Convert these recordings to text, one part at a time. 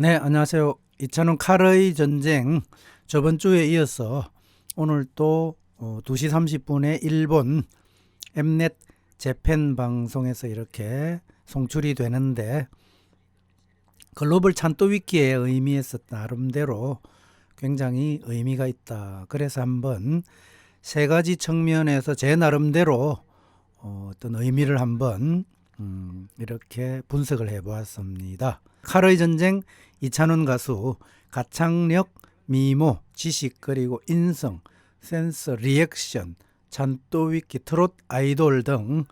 네, 안녕하세요. 이찬원 카르의 전쟁 저번 주에 이어서 오늘 또 어, 2시 30분에 일본 엠넷 재팬 방송에서 이렇게 송출이 되는데 글로벌 찬또 위키의 의미에서 나름대로 굉장히 의미가 있다. 그래서 한번 세 가지 측면에서 제 나름대로 어, 어떤 의미를 한번 음, 이렇게 분석을 해보았습니다. 카르의 전쟁 이찬원 가수 가창력, 미모, 지식 그리고 인성, 센서, 리액션, 찬또 위키, 트롯 아이돌 등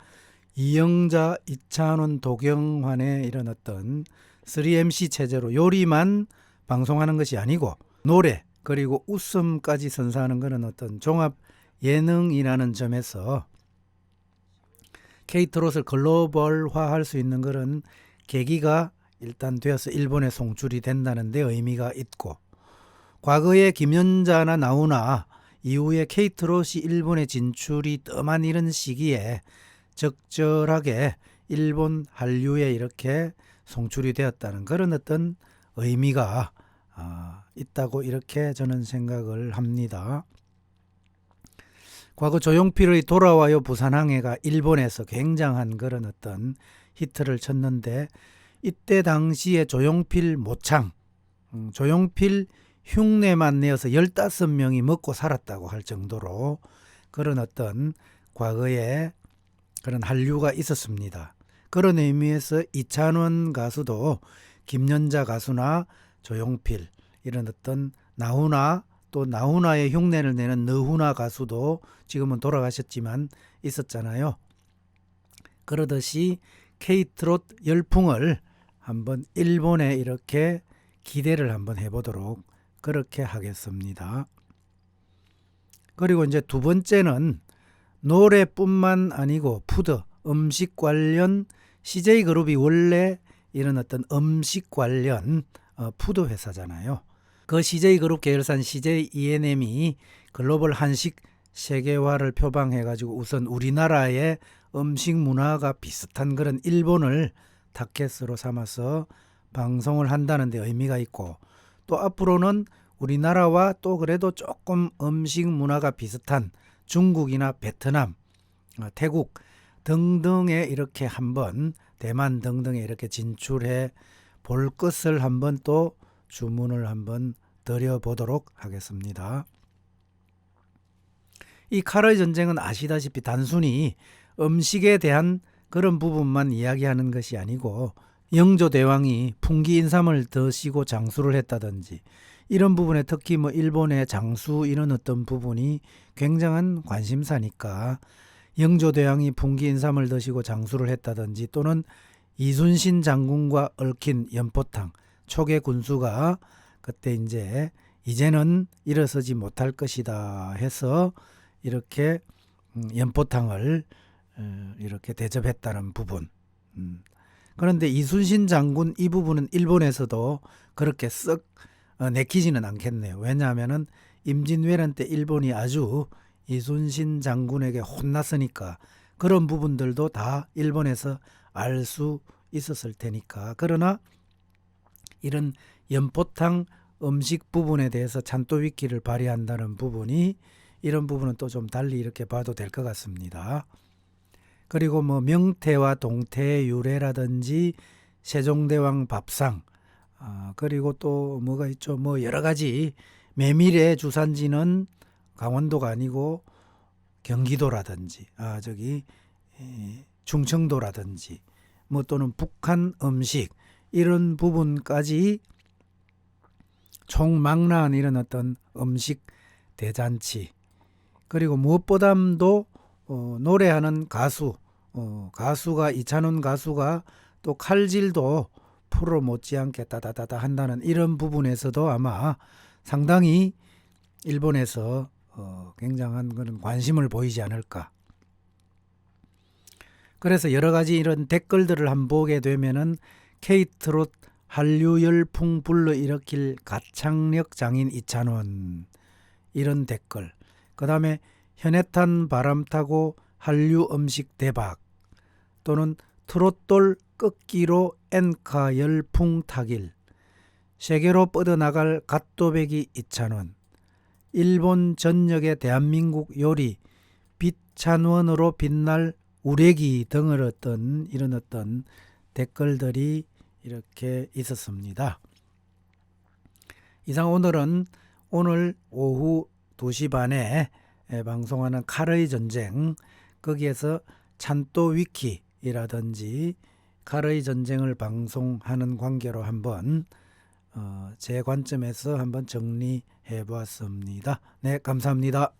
이영자, 이찬원, 도경환의 이런 어떤 3MC 체제로 요리만 방송하는 것이 아니고 노래 그리고 웃음까지 선사하는 것은 어떤 종합 예능이라는 점에서 케이트롯을 글로벌화할 수 있는 그런 계기가 일단 되어서 일본에 송출이 된다는 데 의미가 있고 과거에 김연자나 나우나 이후에 케이트롯이 일본에 진출이 뜸한 이런 시기에 적절하게 일본 한류에 이렇게 송출이 되었다는 그런 어떤 의미가 아, 있다고 이렇게 저는 생각을 합니다. 과거 조용필의 돌아와요 부산항해가 일본에서 굉장한 그런 어떤 히트를 쳤는데 이때 당시에 조용필 모창, 음, 조용필 흉내만 내어서 15명이 먹고 살았다고 할 정도로 그런 어떤 과거에 그런 한류가 있었습니다. 그런 의미에서 이찬원 가수도 김연자 가수나 조용필 이런 어떤 나훈아 또 나훈아의 흉내를 내는 너훈아 가수도 지금은 돌아가셨지만 있었잖아요. 그러듯이 케이트롯 열풍을 한번 일본에 이렇게 기대를 한번 해보도록 그렇게 하겠습니다. 그리고 이제 두 번째는 노래뿐만 아니고 푸드, 음식 관련 CJ 그룹이 원래 이런 어떤 음식 관련 어, 푸드 회사잖아요. 그 CJ 그룹 계열사인 CJ E&M이 글로벌 한식 세계화를 표방해 가지고 우선 우리나라의 음식 문화가 비슷한 그런 일본을 타켓으로 삼아서 방송을 한다는 데 의미가 있고 또 앞으로는 우리나라와 또 그래도 조금 음식 문화가 비슷한 중국이나 베트남, 어, 태국 등등에 이렇게 한번 대만 등등에 이렇게 진출해 볼 것을 한번 또 주문을 한번 드려보도록 하겠습니다. 이 카르의 전쟁은 아시다시피 단순히 음식에 대한 그런 부분만 이야기하는 것이 아니고 영조 대왕이 풍기 인삼을 드시고 장수를 했다든지 이런 부분에 특히 뭐 일본의 장수 이런 어떤 부분이 굉장한 관심사니까 영조 대왕이 풍기 인삼을 드시고 장수를 했다든지 또는 이순신 장군과 얽힌 연포탕 초계 군수가 그때 이제 이제는 일어서지 못할 것이다 해서 이렇게 음, 연포탕을 어, 이렇게 대접했다는 부분. 음. 그런데 이순신 장군 이 부분은 일본에서도 그렇게 썩 어, 내키지는 않겠네요. 왜냐하면은 임진왜란 때 일본이 아주 이순신 장군에게 혼났으니까 그런 부분들도 다 일본에서 알 수 있었을 테니까. 그러나 이런 연포탕 음식 부분에 대해서 찬또 위키를 발휘한다는 부분이 이런 부분은 또 좀 달리 이렇게 봐도 될 것 같습니다. 그리고 뭐 명태와 동태의 유래라든지 세종대왕 밥상 아, 그리고 또 뭐가 있죠 뭐 여러 가지 메밀의 주산지는 강원도가 아니고 경기도라든지 아 저기 에, 충청도라든지 뭐 또는 북한 음식 이런 부분까지 총망라한 이런 어떤 음식 대잔치 그리고 무엇보다도 어, 노래하는 가수 어, 가수가 이찬원 가수가 또 칼질도 프로 못지않게 따다다다 한다는 이런 부분에서도 아마 상당히 일본에서 어, 굉장한 그런 관심을 보이지 않을까. 그래서 여러 가지 이런 댓글들을 한번 보게 되면은 케이트롯 한류 열풍 불러 일으킬 가창력 장인 이찬원. 이런 댓글. 그 다음에 현해탄 바람 타고 한류 음식 대박. 또는 트롯돌 꺾기로 엔카 열풍 타길. 세계로 뻗어나갈 갓도배기 이찬원, 일본 전역의 대한민국 요리 빛찬원으로 빛날 우레기 등을 어떤 이런 어떤 댓글들이 이렇게 있었습니다. 이상 오늘은 오늘 오후 2시 반에 에, 방송하는 카르의 전쟁 거기에서 찬또 위키이라든지 카르의 전쟁을 방송하는 관계로 한번 어, 제 관점에서 한번 정리해 보았습니다. 네, 감사합니다.